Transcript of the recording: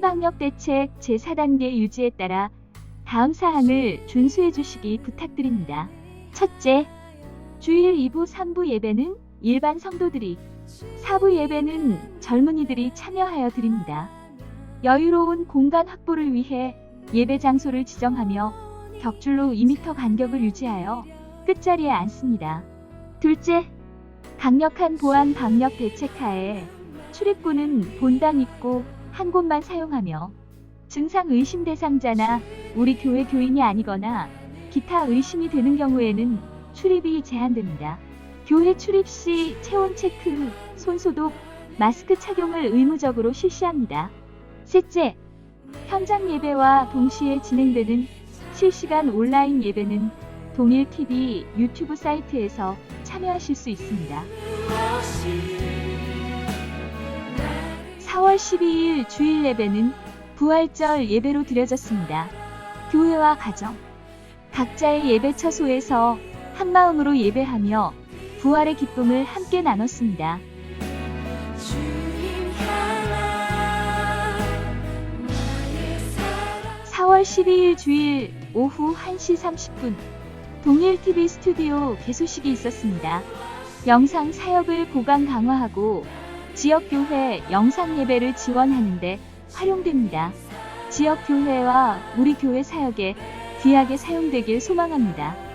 방역 대책 제4단계 유지에 따라 다음 사항을 준수해 주시기 부탁드립니다. 첫째, 주일 2부 3부 예배는 일반 성도들이, 4부 예배는 젊은이들이 참여하여 드립니다. 여유로운 공간 확보를 위해 예배 장소를 지정하며 격줄로 2m 간격을 유지하여 끝자리에 앉습니다. 둘째, 강력한 보안 방역 대책 하에 출입구는 본당 입구 한 곳만 사용하며 증상 의심 대상자나 우리 교회 교인이 아니거나 기타 의심이 되는 경우에는 출입이 제한됩니다. 교회 출입 시 체온 체크, 손 소독, 마스크 착용을 의무적으로 실시합니다. 셋째, 현장 예배와 동시에 진행되는 실시간 온라인 예배는 동일 TV 유튜브 사이트에서 참여하실 수 있습니다. 4월 12일 주일 예배는 부활절 예배로 드려졌습니다. 교회와 가정, 각자의 예배 처소에서 한마음으로 예배하며 부활의 기쁨을 함께 나눴습니다. 주님 향한 나의 사랑 4월 12일 주일 오후 1시 30분 동일TV 스튜디오 개소식이 있었습니다. 영상 사역을 보강 강화하고 지역교회 영상 예배를 지원하는데 활용됩니다. 지역교회와 우리 교회 사역에 귀하게 사용되길 소망합니다.